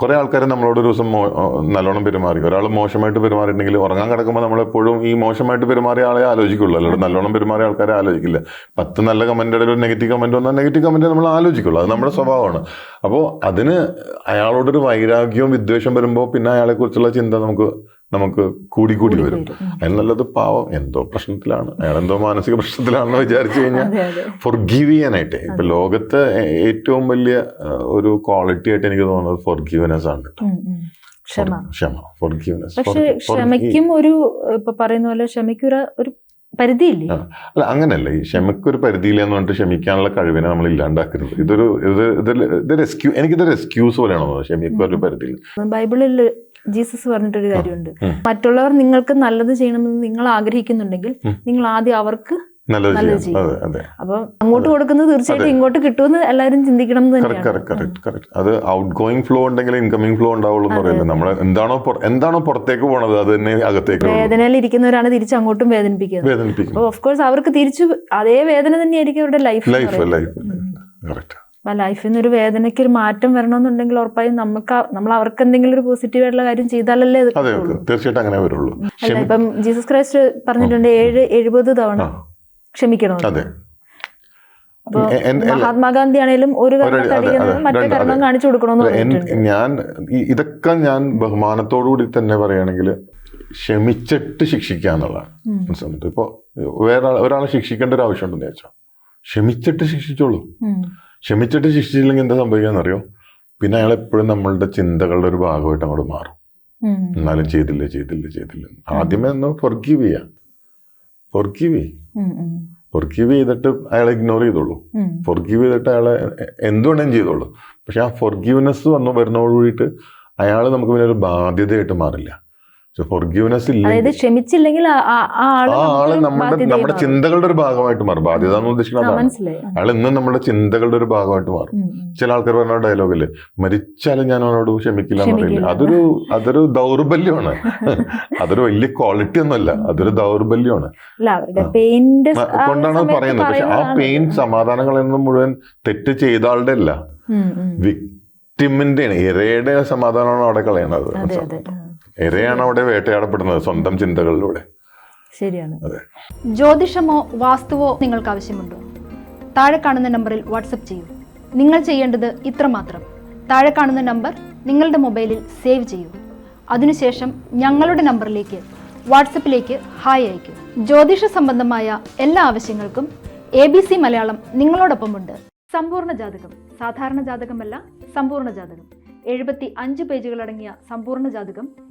കുറെ ആൾക്കാർ നമ്മളോട് ഒരു ദിവസം നല്ലോണം പെരുമാറി. ഒരാൾ മോശമായിട്ട് പെരുമാറിയിട്ടുണ്ടെങ്കിൽ ഉറങ്ങാൻ കിടക്കുമ്പോൾ നമ്മളെപ്പോഴും ഈ മോശമായിട്ട് പെരുമാറിയ ആളെ ആലോചിക്കുള്ളൂ. അല്ലാണ്ട് നല്ലോണം പെരുമാറിയ ആൾക്കാരെ ആലോചിക്കില്ല. പത്ത് നല്ല കമന്റ് ഒരു നെഗറ്റീവ് കമന്റ് വന്നാൽ നെഗറ്റീവ് കമന്റ് നമ്മൾ ആലോചിക്കുള്ളൂ. അത് നമ്മുടെ സ്വഭാവമാണ്. അപ്പോൾ അതിന് അയാളോടൊരു വൈരാഗ്യവും വിദ്വേഷം വരുമ്പോൾ പിന്നെ അയാളെക്കുറിച്ചുള്ള ചിന്ത നമുക്ക് നമുക്ക് കൂടി കൂടി വരും. അതിന് നല്ലത് പാവം. എന്തോ പ്രശ്നത്തിലാണ്. അയാൾ എന്തോ മാനസിക പ്രശ്നത്തിലാണെന്ന് വിചാരിച്ചു കഴിഞ്ഞാൽ ഫൊർഗീവ് ചെയ്യാനായിട്ട്. ഇപ്പൊ ലോകത്ത് ഏറ്റവും വലിയ ഒരു ക്വാളിറ്റി ആയിട്ട് എനിക്ക് തോന്നുന്നത് ഫൊർഗീവ്നെസ് ആണ് കേട്ടോ. പക്ഷെ ക്ഷമയ്ക്കും ഒരു ഇപ്പൊ പറയുന്ന പോലെ ക്ഷമയ്ക്ക് ഒരു പരിധിയില്ലേ? അല്ല അങ്ങനല്ല ഈ ക്ഷമയ്ക്ക് ഒരു പരിധിയില്ലെന്ന് പറഞ്ഞിട്ട് ക്ഷമിക്കാനുള്ള കഴിവിനെ നമ്മൾ ഇല്ലാണ്ടാക്കരുത്. ഇതൊരു ഇത് ഇത് ഇതൊരു എക്സ്ക്യൂ എനിക്കിതൊരു എക്സ്ക്യൂസ് പോലെയാണ് തോന്നുന്നത് ക്ഷമിക്ക് ഒരു പരിധിയിൽ ബൈബിളിൽ ജീസസ് പറഞ്ഞിട്ടൊരു കാര്യമുണ്ട്. മറ്റുള്ളവർ നിങ്ങൾക്ക് നല്ലത് ചെയ്യണമെന്ന് നിങ്ങൾ ആഗ്രഹിക്കുന്നുണ്ടെങ്കിൽ. നിങ്ങൾ ആദ്യം അവർക്ക് നല്ലത് ചെയ്യാം അപ്പൊ അങ്ങോട്ട് കൊടുക്കുന്നത് തീർച്ചയായിട്ടും. ഇങ്ങോട്ട് കിട്ടുമെന്ന് എല്ലാവരും ചിന്തിക്കണം അത് ഔട്ട് ഗോയിങ് ഫ്ലോ ഉണ്ടെങ്കിൽ ഇൻകമിങ് ഫ്ലോ ഉണ്ടാവുള്ളൂ എന്ന് പറയുന്നത്. നമ്മൾ എന്താണോ എന്താണോ പുറത്തേക്ക് പോണത് അത് തന്നെ അകത്തേക്ക്. വേദനയിൽ ഇരിക്കുന്നവരാണ് തിരിച്ച് അങ്ങോട്ടും വേദനിപ്പിക്കുന്നത്. വേദനിപ്പിക്കും ഓഫ് കോഴ്സ് അവർക്ക് തിരിച്ചു അതേ വേദന തന്നെയായിരിക്കും അവരുടെ ലൈഫ് ലൈഫ് ലൈഫ് കറക്റ്റ് അപ്പൊ ലൈഫിൽ നിന്ന് ഒരു വേദനയ്ക്ക് ഒരു മാറ്റം വരണമെന്നുണ്ടെങ്കിൽ ഉറപ്പായും നമുക്ക് നമ്മൾ അവർക്ക് എന്തെങ്കിലും ഒരു പോസിറ്റീവ് ആയിട്ടുള്ള കാര്യം ചെയ്താലല്ലേ. തീർച്ചയായിട്ടും അങ്ങനെ വരുള്ളൂ അല്ല ഇപ്പം ജീസസ് ക്രൈസ്റ്റ് പറഞ്ഞിട്ടുണ്ട് ഏഴ് എഴുപത് തവണ. ക്ഷമിക്കണം. മഹാത്മാഗാന്ധി ആണെങ്കിലും ഒരു. മറ്റേ കാണിച്ചു കൊടുക്കണമെന്ന് ഞാൻ ഇതൊക്കെ ഞാൻ ബഹുമാനത്തോടുകൂടി തന്നെ പറയുകയാണെങ്കിൽ ക്ഷമിച്ചിട്ട് ശിക്ഷിക്കുക എന്നുള്ളതാണ്. മനസ്സിലായിട്ട് ഇപ്പോൾ വേറെ ഒരാളെ ശിക്ഷിക്കേണ്ട ഒരു ആവശ്യമുണ്ടെന്ന് ചോദിച്ചാൽ ക്ഷമിച്ചിട്ട് ശിക്ഷിച്ചോളൂ. ക്ഷമിച്ചിട്ട് ശിക്ഷിച്ചില്ലെങ്കിൽ എന്താ സംഭവിക്കാന്നറിയോ? പിന്നെ അയാൾ എപ്പോഴും നമ്മളുടെ ചിന്തകളുടെ ഒരു ഭാഗമായിട്ട് അങ്ങോട്ട് മാറും. എന്നാലും ചെയ്തില്ല ചെയ്തില്ല ചെയ്തില്ല ആദ്യമേ ഒന്ന് ഫൊർഗീവ് ചെയ്യാം. ഫൊർഗീവ് ചെയ്യും. ഫൊർഗീവ് ചെയ്തിട്ട് അയാളെ ഇഗ്നോർ ചെയ്തോളൂ. ഫൊർഗീവ് ചെയ്തിട്ട് അയാളെ എന്തുവേണേലും ചെയ്തോളൂ. പക്ഷെ ആ ഫൊർഗീവ്നെസ് വന്നു വരുന്നതോടുകൂടിയിട്ട് അയാൾ നമുക്ക് പിന്നെ ഒരു ബാധ്യതയായിട്ട് മാറില്ല. പക്ഷെ ഫൊർഗീവ്നെസ് അതായത് ക്ഷമിച്ചില്ലെങ്കിൽ ആൾ നമ്മുടെ നമ്മുടെ ചിന്തകളുടെ ഒരു ഭാഗമായിട്ട് മാറും. ബാധ്യത എന്ന് ഉദ്ദേശിക്കുന്നത്. അയാൾ ഇന്നും നമ്മുടെ ചിന്തകളുടെ ഒരു ഭാഗമായിട്ട് മാറും. ചില ആൾക്കാർ പറഞ്ഞ ഡയലോഗിൽ മരിച്ചാലും ഞാൻ അവനോട് ക്ഷമിക്കില്ല എന്ന് പറയില്ല? അതൊരു അതൊരു ദൗർബല്യമാണ്. അതൊരു വലിയ ക്വാളിറ്റി ഒന്നുമല്ല. അതൊരു ദൗർബല്യമാണ്. കൊണ്ടാണ് പറയുന്നത്. പക്ഷെ ആ പെയിൻ സമാധാനങ്ങളെന്നും മുഴുവൻ തെറ്റ് ചെയ്ത ആളുടെ അല്ല. വിക്ടിമിന്റെ ഇരയുടെ സമാധാനമാണ് അവിടെ കളയണത്. ഇരയാണ് അവിടെ വേട്ടയാടപ്പെടുന്നത് സ്വന്തം ചിന്തകളിലൂടെ. ശരിയാണ്. ജ്യോതിഷമോ വാസ്തുവോ നിങ്ങൾക്ക് ആവശ്യമുണ്ടോ? താഴെ കാണുന്ന നമ്പറിൽ വാട്സപ്പ് ചെയ്യൂ. നിങ്ങൾ ചെയ്യേണ്ടത് ഇത്രമാത്രം. താഴെ കാണുന്ന നമ്പർ നിങ്ങളുടെ മൊബൈലിൽ സേവ് ചെയ്യൂ. അതിനുശേഷം ഞങ്ങളുടെ നമ്പറിലേക്ക് വാട്സപ്പിലേക്ക് ഹായ് അയയ്ക്കൂ. ജ്യോതിഷ സംബന്ധമായ എല്ലാ ആവശ്യങ്ങൾക്കും എ ബി സി മലയാളം നിങ്ങളോടൊപ്പമുണ്ട്. സമ്പൂർണ ജാതകം. സാധാരണ ജാതകമല്ല സമ്പൂർണ ജാതകം. എഴുപത്തി അഞ്ച് പേജുകളടങ്ങിയ സമ്പൂർണ ജാതകം